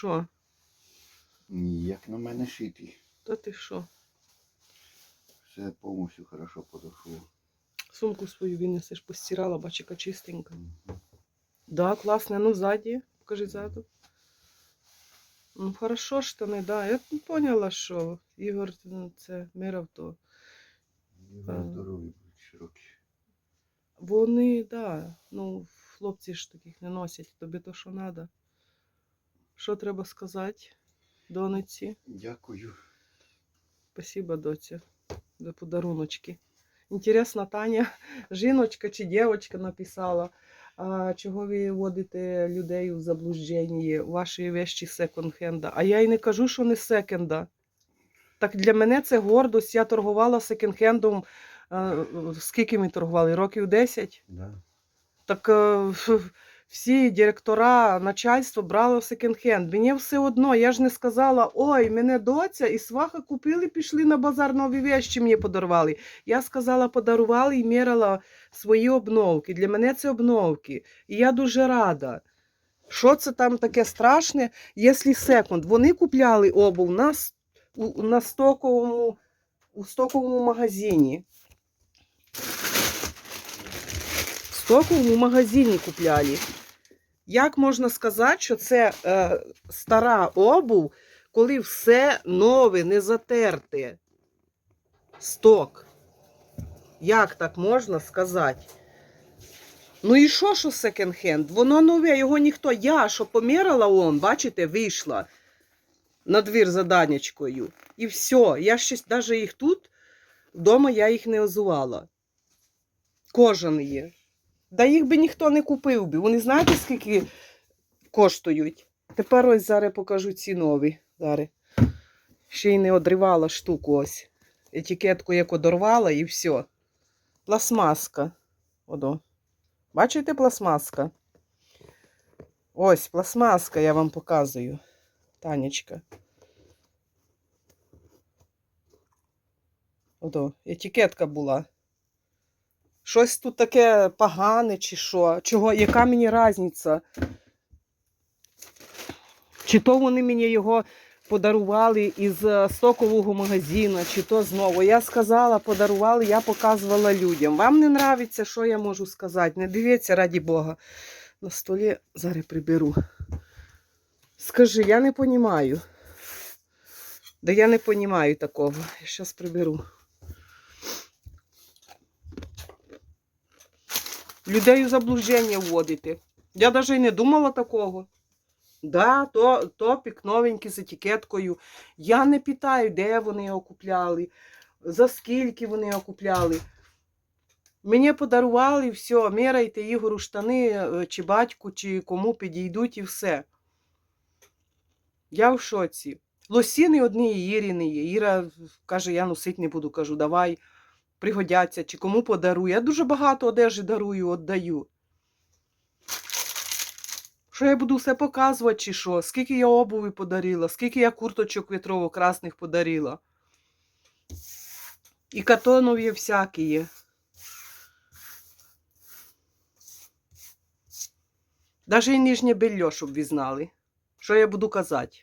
що? Як на мене шитий. Та ти що? Все повністю хорошо подошло. Сумку свою винесеш, постирала, бачиш, яка чистенька. Мгм. Да, классно. Ну, сзади. Покажи ззаду. Ну, хорошо, штани, да. Я поняла, що Ігор ну, це мирав то. Ігор Ага. будуть широкі. Вони, да. Ну, хлопці ж таких не носять. Тобі то що треба. Що треба сказати дониці? Дякую. Спасибо, доця, за подаруночки. Інтересно, Таня, жіночка чи дівчинка написала, а чого ви вводите людей у заблуждення, ваші вещі секонд-хенда. А я й не кажу, що не секонда. Так для мене це гордость. Я торгувала секонд-хендом. е, Скільки ми торгували? Років 10? Да. Так е, всі директора, начальство брало в секонд-хенд. Мені все одно, я ж не сказала, ой, мене доця і сваха купили, пішли на базар нові вещі мені подарували. Я сказала, подарували і міряла свої обновки. Для мене це обновки. І я дуже рада. Що це там таке страшне, якщо секунд? Вони купляли обув на, у- на стоковому, у стоковому магазині. В стоковому магазині купляли. Як можна сказати, що це е, стара обув, коли все нове, не затерте? Сток. Як так можна сказати? Ну і що, що секонд-хенд? Воно нове, його ніхто. Я, що поміряла, он, бачите, вийшла на двір за Данечкою. І все. Я ще навіть їх тут, вдома я їх не озувала. Кожен є. Да їх би ніхто не купив би. Вони знаєте, скільки коштують? Тепер ось зараз покажу ці нові. Зараз. Ще й не одривала штуку ось. Етикетку як одорвала і все. Пластмаска. Одо. Бачите пластмаска? Ось пластмаска я вам показую. Танечка. Ото, етикетка була. Щось тут таке погане, чи що? Чого? Яка мені різниця? Чи то вони мені його подарували із е, стокового магазину, чи то знову. Я сказала, подарували, я показувала людям. Вам не нравиться, що я можу сказати? Не дивіться, раді Бога. На столі зараз приберу. Скажи, я не розумію. Да я не розумію такого. Я зараз приберу. Людей у заблуждення вводити. Я навіть і не думала такого. Да, то, топік новенький з етикеткою. Я не питаю, де вони його купляли, за скільки вони його купляли. Мені подарували все, міряйте Ігору штани, е, чи батьку, чи кому підійдуть і все. Я в шоці. Лосіни одні і Ірини є. Іра каже, я носить не буду. Кажу, давай, пригодяться, чи кому подарую. Я дуже багато одежі дарую, віддаю. Що я буду все показувати, чи що? Скільки я обуви подарила, скільки я курточок вітрово-красних подарила. І катонові всякі є. Даже і нижнє белье, щоб ви знали. Що я буду казати?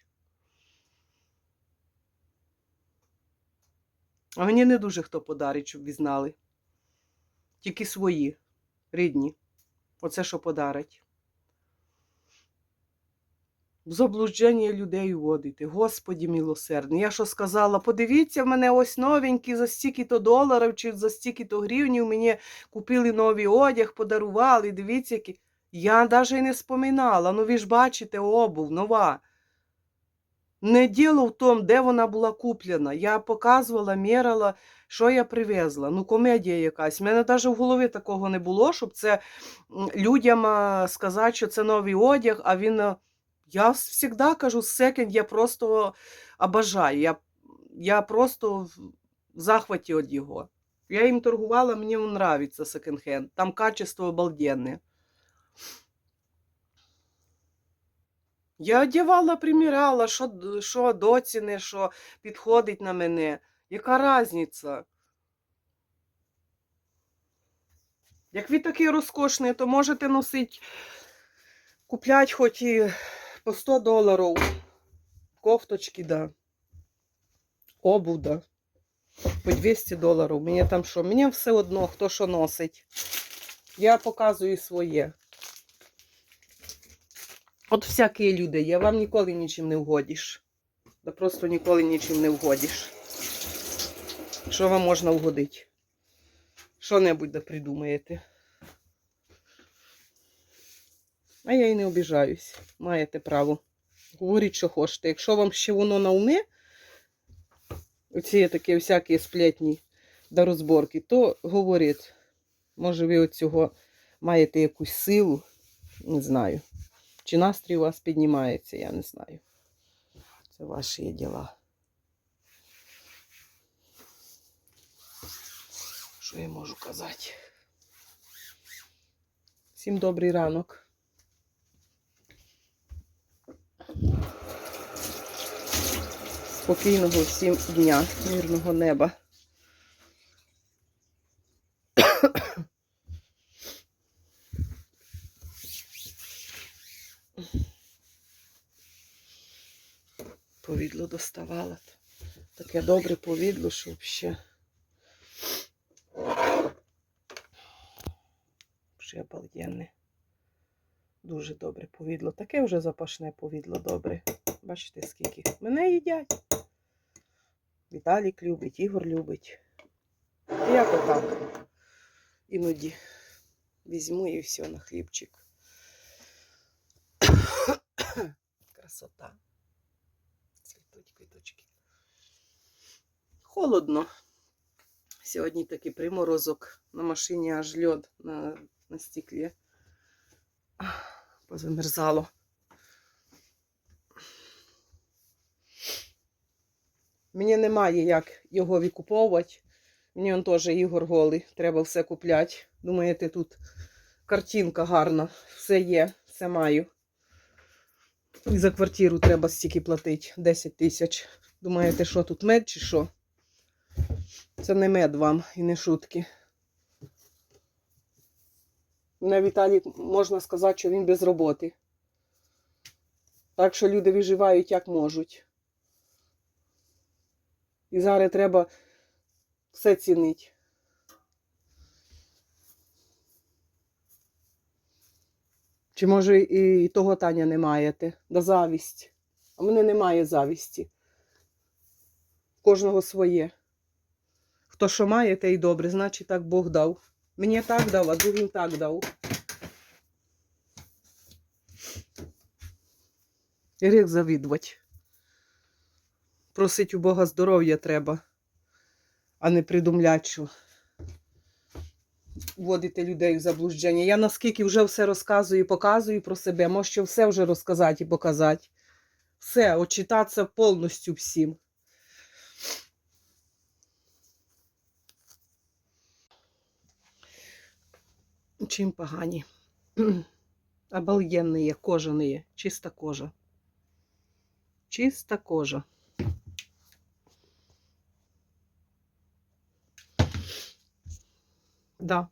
А мені не дуже хто подарить, щоб ви знали. Тільки свої, рідні. Оце що подарить. В заблуждення людей вводити. Господі милосердний. Я що сказала, подивіться, в мене ось новенькі за стільки-то доларів чи за стільки-то гривнів мені купили новий одяг, подарували. Дивіться, які. Я навіть і не споминала. Ну ви ж бачите, обув нова. Не діло в тому, де вона була куплена. Я показувала, міряла, що я привезла. Ну, комедія якась. У мене навіть в голові такого не було, щоб це людям сказати, що це новий одяг, а він. Я завжди кажу, секонд, я просто обожаю. Я, я просто в захваті від його. Я їм торгувала, мені подобається секонд-хенд. Там качество обалденне. Я одягала, приміряла, що, що доціни, що підходить на мене. Яка різниця? Як ви такий розкошний, то можете носити, купляти хоч і по 100 доларів. Кофточки, да. Обув, да. По 200 доларів. Мені там що? Мені все одно, хто що носить. Я показую своє. От всякі люди є, вам ніколи нічим не вгодиш. Да просто ніколи нічим не вгодиш. Що вам можна вгодити? Що-небудь да придумаєте. А я й не обіжаюсь. Маєте право. Говоріть, що хочете. Якщо вам ще воно на умі, оці такі всякі сплетні до розборки, то говоріть. Може, ви от цього маєте якусь силу, не знаю. Чи настрій у вас піднімається, я не знаю. Це ваші діла. Що я можу казати? Всім добрий ранок. Спокійного всім дня, мирного неба. Повідло доставала. Таке добре повідло, що взагалі. Ще обалденне. Дуже добре повідло. Таке вже запашне повідло добре. Бачите, скільки. Мене їдять. Віталік любить, Ігор любить. І Я то. Іноді візьму і все на хлібчик. Красота. Квіточки. Холодно. Сьогодні такий приморозок. На машині аж льод на, на стіклі. Позамерзало. Мені немає як його викуповувати. Мені он теж Ігор голий. Треба все купляти. Думаєте, тут картинка гарна. Все є, все маю. І за квартиру треба стільки платити. 10 тисяч. Думаєте, що тут мед чи що? Це не мед вам і не шутки. Мене Віталій можна сказати, що він без роботи. Так що люди виживають як можуть. І зараз треба все цінити. Чи може і того Таня не маєте? Да завість. А мене немає завісті. Кожного своє. Хто що має, те й добре, значить так Бог дав. Мені так дав, а другим так дав. Гріх завідувати. Просить у Бога здоров'я треба, а не придумлять, вводити людей в заблуждення. Я наскільки вже все розказую і показую про себе, можу все вже розказати і показати. Все, очитатися повністю всім. Чим погані? Обалденные, кожаные, чиста кожа. Чиста кожа. Да.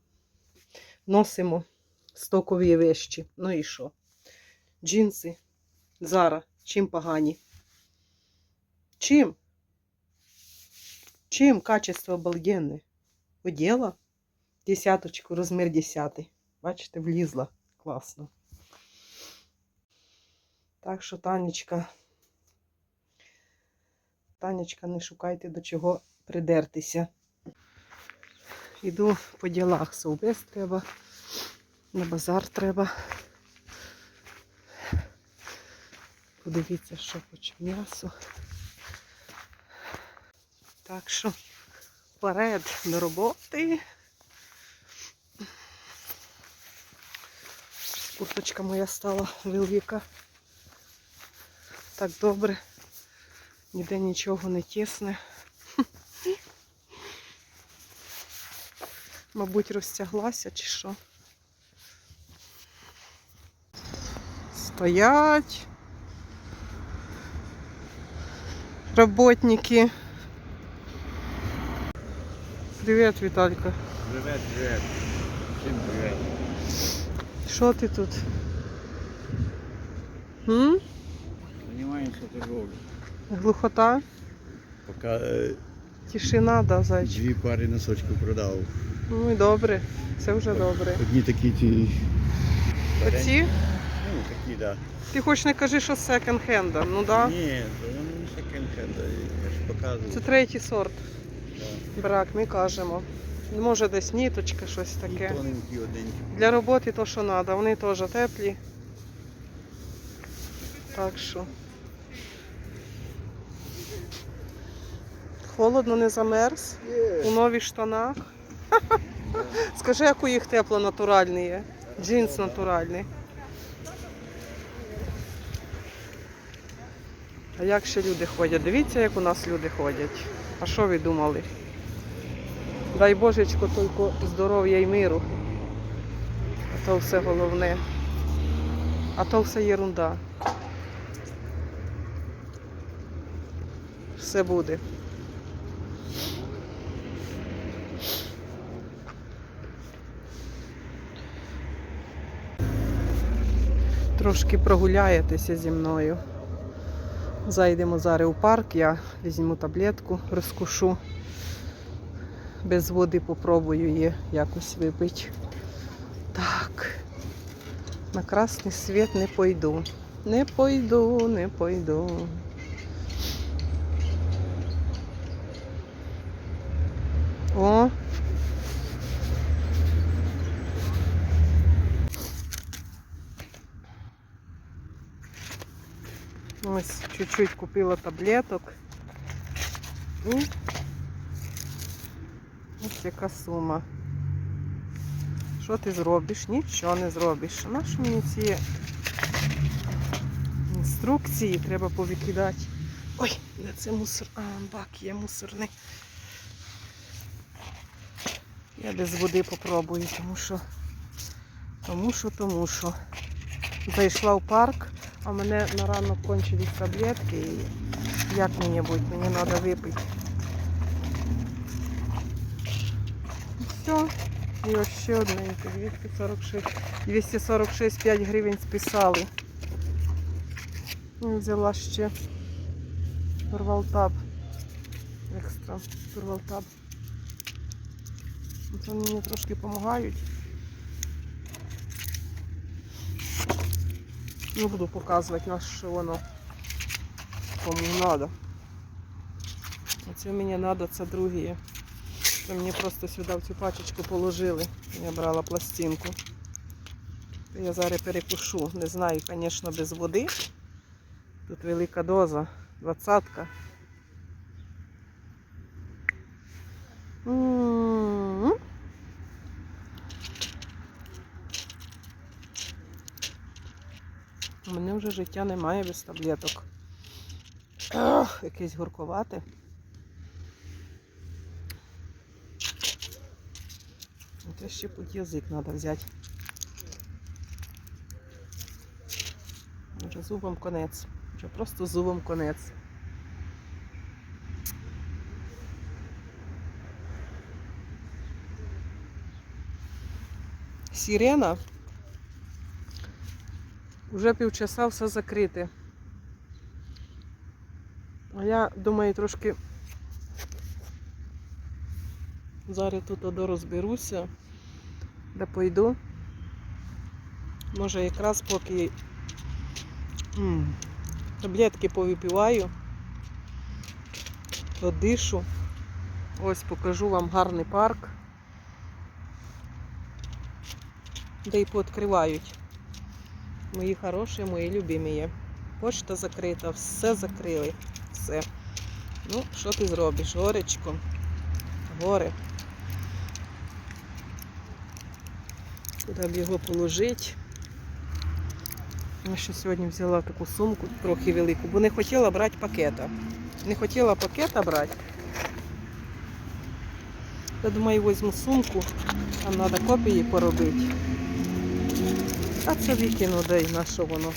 Носимо стокові вещі. Ну і що? Джинси. Зара. Чим погані? Чим? Чим качество обалденне? Оділа? Десяточку, розмір десятий. Бачите, влізла. Класно. Так що, Танечка, Танечка, не шукайте до чого придертися. Йду по ділах. Совбез треба, на базар треба. Подивіться, що хоче м'ясо. Так що вперед до роботи. Курточка моя стала велика. Так добре. Ніде нічого не тісне. Мабуть, розтяглася чи що. Стоять. Работники. Привет, Віталька. Привет, привет. Всім привет. Що ти тут? М? Занимаемся торговлей. Глухота, Поки е, тишина, да, зайчик. дві пари носочків продав. Ну і добре, це вже добре. Одні такі ті. Оці? Ну, такі, так. Ти хоч не кажи, що з секонд-хенда. Ну да. Ні, то воно не секонд-хенд, я ж показую. Це третій сорт. Да. Брак, ми кажемо. Може десь ніточка, щось І таке. тоненькі, одненькі. Для роботи то, що треба, вони теж теплі. Так що. Холодно не замерз. У нових штанах. Скажи, як у їх тепло натуральний є. Джинс натуральний. А як ще люди ходять? Дивіться, як у нас люди ходять. А що ви думали? Дай Божечко тільки здоров'я і миру. А то все головне. А то все єрунда. Все буде. Трошки прогуляєтеся зі мною. Зайдемо зараз у парк, я візьму таблетку, розкушу. Без води попробую її якось випити. Так. На красний світ не пойду. Не пойду, не пойду. О. Ось чуть-чуть купила таблеток. І ось яка сума. Що ти зробиш? Нічого не зробиш. Нащо мені ці інструкції треба повикидати? Ой, де це мусор? А, бак є мусорний. Я без води попробую, тому що, тому що, тому що. Зайшла в парк, а мене на ранок кончились таблетки. І як мені бути? Мені треба випити. Все. І ось ще одненьке, 246, 246 5 гривень списали. І взяла ще турвалтаб. Екстра турвалтаб. Це мені трошки допомагають. Не буду показувати на що воно кому треба. Оце мені треба, це другі. Це мені просто сюди в цю пачечку положили. Я брала пластинку. Я зараз перекушу. Не знаю, звісно, без води. Тут велика доза, двадцятка. М. Мене вже життя немає без таблеток. Ах, якесь гуркувате. Це ще путь язик треба взяти. Вже зубом конець. Вже просто зубом конець. Сирена. Уже півчаса все закрите. А я думаю, трошки зараз тут одо розберуся, де пойду. Може якраз поки м, таблетки повипиваю, подишу. Ось покажу вам гарний парк, де й пооткривають. Мої хороші, мої любимі. Почта закрита, все закрили. Все. Ну, що ти зробиш? Горечко. Горе. Куди б його положити? Я ще сьогодні взяла таку сумку, трохи велику, бо не хотіла брати пакета. Не хотіла пакета брати. Я думаю, візьму сумку, там треба копії поробити. А це вікіно дай і на що воно.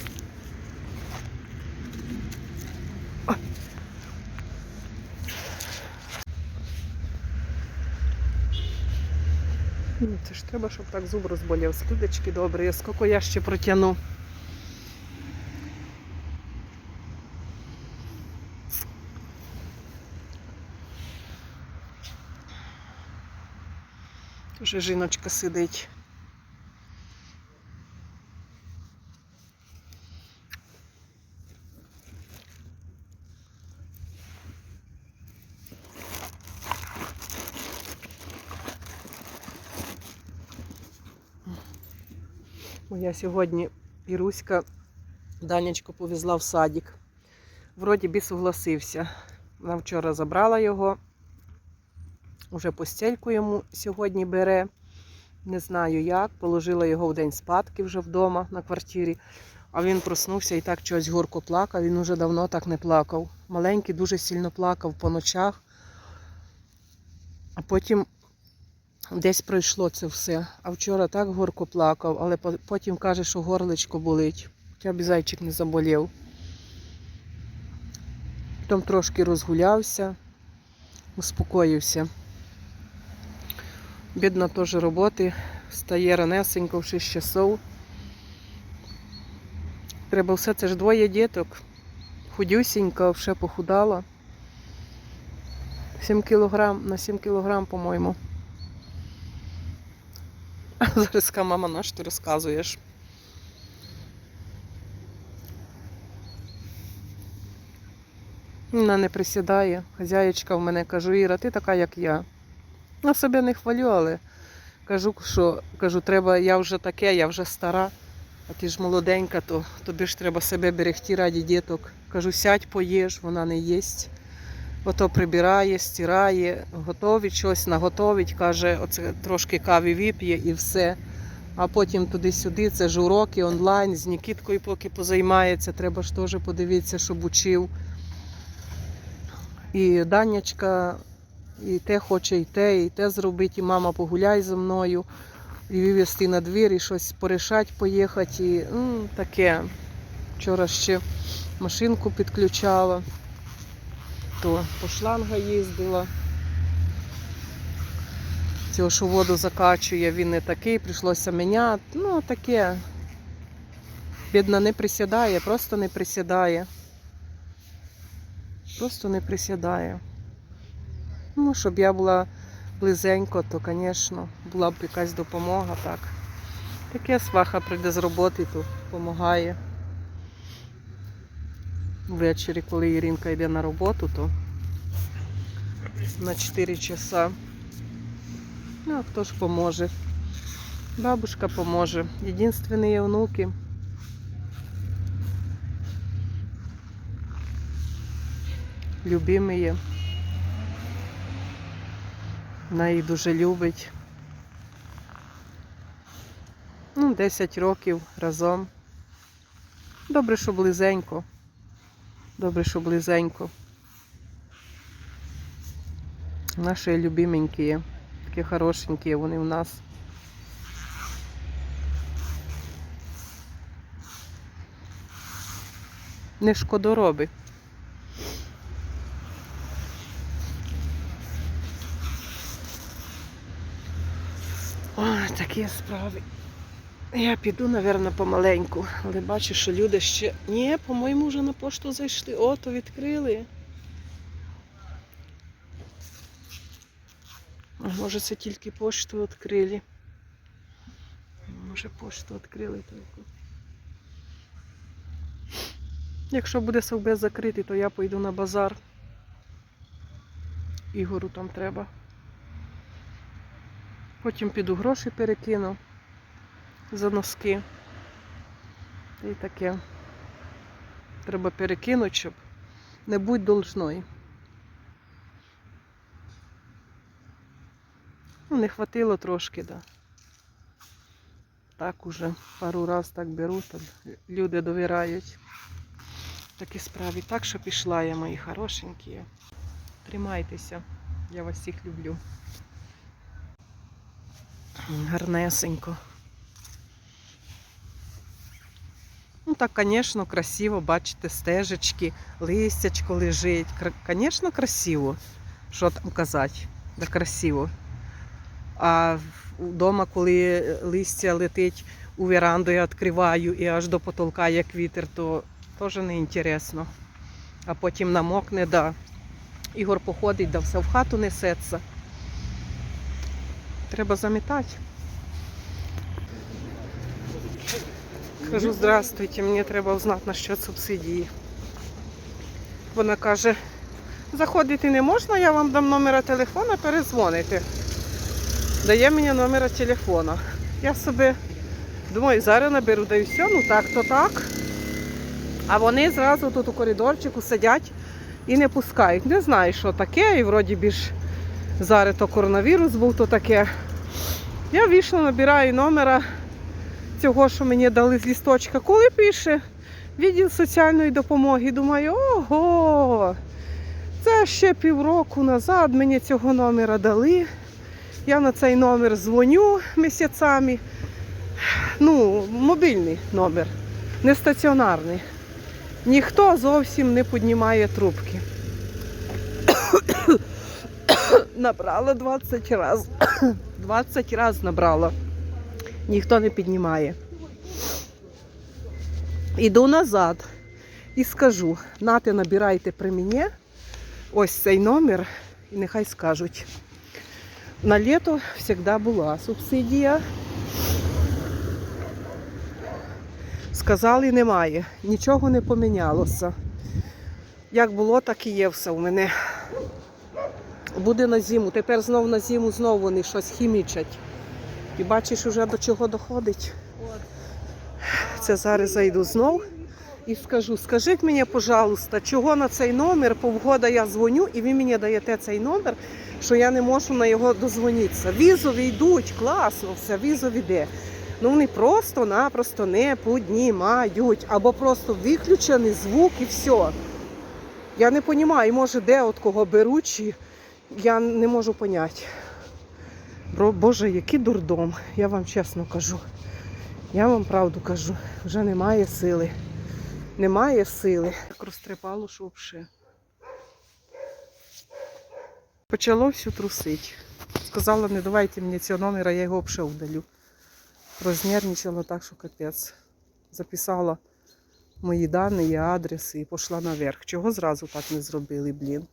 Ну, Це ж треба, щоб так зуб розболів. Слідочки добре, я скільки я ще протягну. Вже жіночка сидить. Моя сьогодні Іруська Данечку повезла в садик. Вроді би согласився. Вона вчора забрала його. Уже постельку йому сьогодні бере. Не знаю як. Положила його в день спадки вже вдома на квартирі. А він проснувся і так чогось горко плакав. Він уже давно так не плакав. Маленький дуже сильно плакав по ночах. А потім десь пройшло це все. А вчора так горко плакав, але потім каже, що горличко болить. Хоча б зайчик не заболів. Потім трошки розгулявся, успокоївся. Бідна теж роботи, встає ранесенько в 6 часов. Треба все, це ж двоє діток. Худюсінька, вже похудала. 7 кілограм, на 7 кілограм, по-моєму. Зараз ска, мама, на ти розказуєш? Вона не присідає. Хазяєчка в мене кажу, Іра, ти така, як я. Я себе не хвалю, але кажу, що кажу, треба, я вже таке, я вже стара, а ти ж молоденька, то тобі ж треба себе берегти раді діток. Кажу, сядь, поїж, вона не їсть. Ото прибирає, стирає, готовить щось, наготовить, каже, оце трошки кави вип'є і все. А потім туди-сюди, це ж уроки онлайн, з Нікіткою поки позаймається, треба ж теж подивитися, щоб учив. І Данячка і те хоче, і те, і те зробити, і мама погуляй зі мною, і вивезти на двір, і щось порішати, поїхати. І, ну, таке. Вчора ще машинку підключала, то по шланга їздила. Цього, що воду закачує, він не такий, прийшлося міняти. Ну, таке. Бідна не присідає, просто не присідає. Просто не присідає. Ну, щоб я була близенько, то, звісно, була б якась допомога, так. Таке сваха прийде з роботи, то допомагає. Ввечері, коли Іринка йде на роботу, то на 4 часа. Ну, а хто ж поможе? Бабушка поможе. Єдинственні внуки. Любимі. Вона їх дуже любить. Ну, 10 років разом. Добре, що близенько. Добре, що близенько. Наші любименькі, такі хорошенькі вони в нас. Не шкодороби. Ой, такі справи. Я піду, напевно, помаленьку, але бачу, що люди ще. Ні, по-моєму, вже на пошту зайшли. О, то відкрили. Може це тільки пошту відкрили. Може пошту відкрили тільки. Якщо буде совбез закритий, то я поїду на базар. Ігору там треба. Потім піду гроші перекину за носки. І таке. Треба перекинути, щоб не будь должною. Ну, не хватило трошки, да. Так уже пару раз так беру, люди довірають. Такі справи. Так що пішла я, мої хорошенькі. Тримайтеся. Я вас всіх люблю. Гарнесенько. Так, звісно, красиво, бачите, стежечки, листячко лежить. Звісно, красиво. Що там казати? Да красиво. А вдома, коли листя летить у веранду, я відкриваю і аж до потолка як вітер, то теж не інтересно. А потім намокне, да. Ігор походить, да все в хату несеться. Треба замітати. Кажу, здравствуйте, мені треба узнати насчет субсидії. Вона каже, заходити не можна, я вам дам номера телефона, перезвоните. Дає мені номера телефона. Я собі думаю, зараз наберу, да і все, ну так, то так. А вони зразу тут у коридорчику сидять і не пускають. Не знаю, що таке, і вроді більш зараз то коронавірус був, то таке. Я вийшла, набираю номера цього, що мені дали з лісточка. Коли пише відділ соціальної допомоги, думаю, ого, це ще півроку назад мені цього номера дали. Я на цей номер дзвоню місяцями. Ну, мобільний номер, не стаціонарний. Ніхто зовсім не піднімає трубки. набрала 20 разів. 20 разів набрала. Ніхто не піднімає. Іду назад і скажу: нате набирайте при мені ось цей номер, і нехай скажуть. На літо завжди була субсидія. Сказали, немає. Нічого не помінялося. Як було, так і є все у мене. Буде на зиму. Тепер знов на зиму знову вони щось хімічать. І бачиш, вже до чого доходить. Це зараз зайду знов і скажу, скажіть мені, пожалуйста, чого на цей номер півгода я дзвоню, і ви мені даєте цей номер, що я не можу на його дозвонитися. Візові йдуть, класно, все, візові йде. Ну вони просто-напросто не піднімають. Або просто виключений звук і все. Я не розумію, може, де от кого беруть, я не можу поняти. Бро- Боже, який дурдом, я вам чесно кажу. Я вам правду кажу, вже немає сили. Немає сили. Так розтрепало, що взагалі. Почало всю трусить. Сказала, не давайте мені цього номера, я його взагалі удалю. Рознервничала так, що капець. Записала мої дані і адреси і пішла наверх. Чого зразу так не зробили, блін?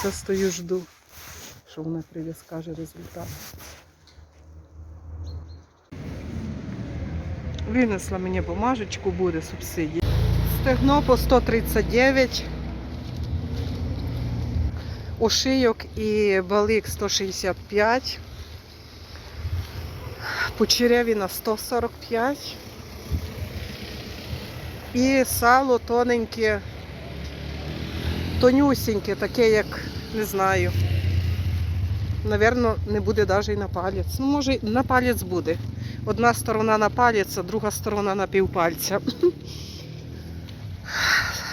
Все стою, жду, що вона прийде, скаже результат. Винесла мені бумажечку, буде субсидія. Стегно по 139, ошийок і балик 165, почеревіна 145 і сало тоненьке, тонюсіньке, таке, як не знаю. Навірно, не буде навіть і на палець. Ну, може, на палець буде. Одна сторона на палець, а друга сторона на півпальця.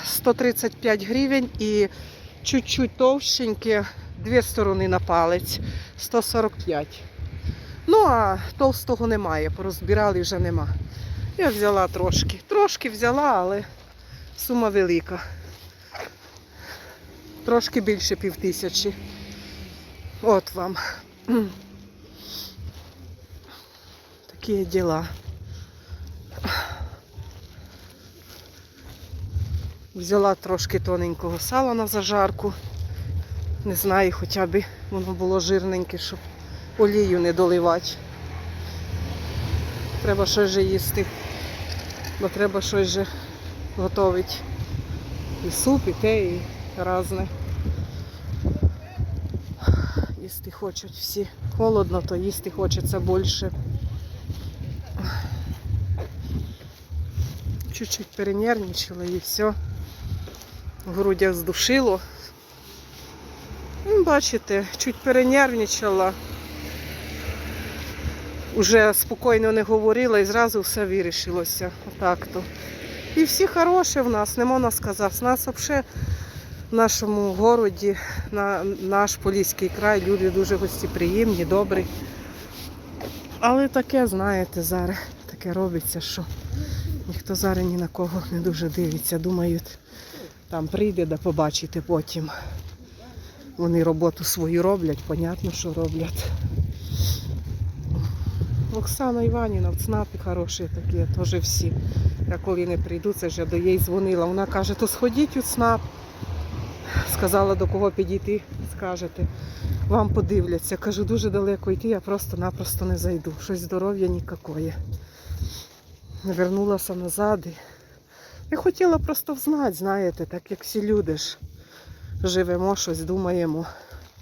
135 гривень і чуть-чуть товщеньке, дві сторони на палець, 145. Ну, а товстого немає, порозбирали вже нема. Я взяла трошки. Трошки взяла, але сума велика. Трошки більше пів тисячі. От вам. Такі діла. Взяла трошки тоненького сала на зажарку. Не знаю, хоча б воно було жирненьке, щоб олію не доливати. Треба щось же їсти, бо треба щось же готувати. І суп, і те, і різне. Їсти хочуть всі. Холодно, то їсти хочеться більше. Чуть-чуть перенервничала і все. В грудях здушило. Ну, Бачите, чуть перенервничала. Уже спокійно не говорила і зразу все вирішилося. Отак то. І всі хороші в нас, не можна сказати. З нас взагалі в нашому городі, на наш Поліський край, люди дуже гостеприємні, добрі. Але таке, знаєте, зараз таке робиться, що ніхто зараз ні на кого не дуже дивиться. Думають, там прийде да побачите потім. Вони роботу свою роблять, понятно, що роблять. Оксана Іванівна, в ЦНАПі хороші такі, теж всі. Я коли не прийду, це ж я до їй дзвонила. Вона каже, то сходіть у ЦНАП. Сказала, до кого підійти, скажете. Вам подивляться. Кажу, дуже далеко йти, я просто-напросто не зайду. Щось здоров'я нікакое. Вернулася назад. Я хотіла просто взнати, знаєте, так як всі люди ж живемо, щось думаємо,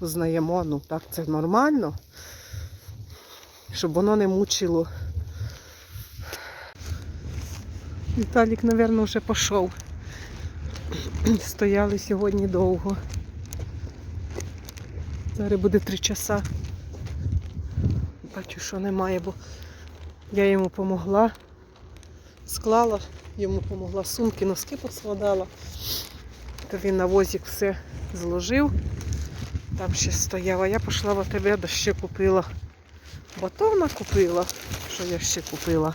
знаємо. Ну так це нормально. Щоб воно не мучило. Віталік, мабуть, вже пішов. Стояли сьогодні довго. Зараз буде три часа. Бачу, що немає, бо я йому допомогла. Склала, йому допомогла сумки, носки поскладала. То він на возик все зложив. Там ще стояв, а я пішла в АТБ, ще купила. Батона купила. Що я ще купила?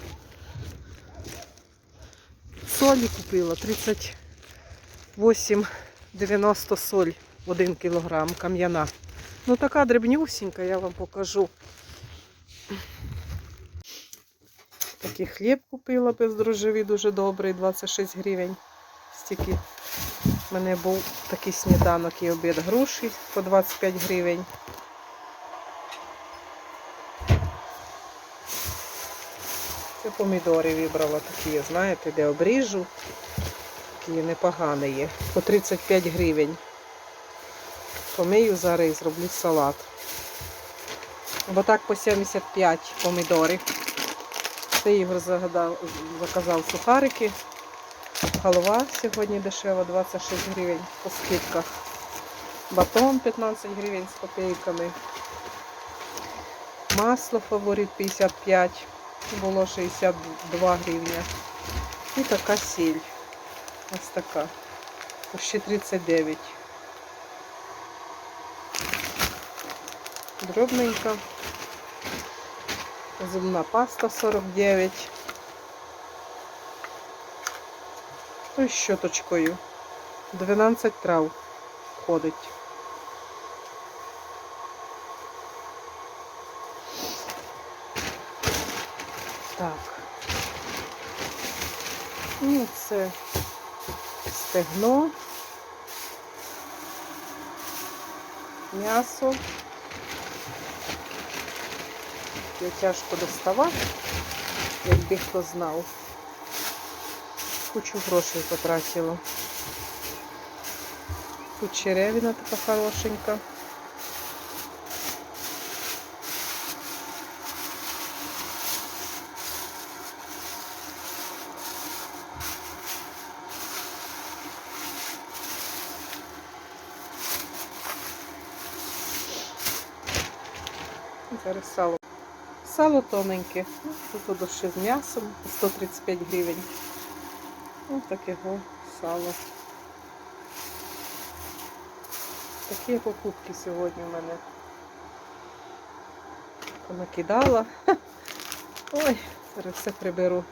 Солі купила 38,90 соль 1 кілограм кам'яна. Ну така дрібнюсінька, я вам покажу. Такий хліб купила бездрожжевий, дуже добрий, 26 гривень. Стільки в мене був такий сніданок і обід груші по 25 гривень. Це помідори вибрала такі, знаєте, де обріжу. Такі непогані є. По 35 гривень. Помию зараз і зроблю салат. Бо так по 75 помідори. Це Ігор загадав, заказав сухарики. Халва сьогодні дешева, 26 гривень по скидках. Батон 15 гривень з копійками. Масло фаворит 55, було 62 гривня. І така сіль. Ось така. Ще 39. Дробненька. Зубна паста 49. Ну і щоточкою. 12 трав входить. Так. І це стегно. М'ясо. Його тяжко доставати, якби хто знав. Кучу грошей потратила. Тут черевина така хорошенька. Зараз сало. Тоненьке. Тут душі з м'ясом 135 гривень. Ось таке сало. Такі покупки сьогодні в мене. накидала. Ой, зараз все приберу.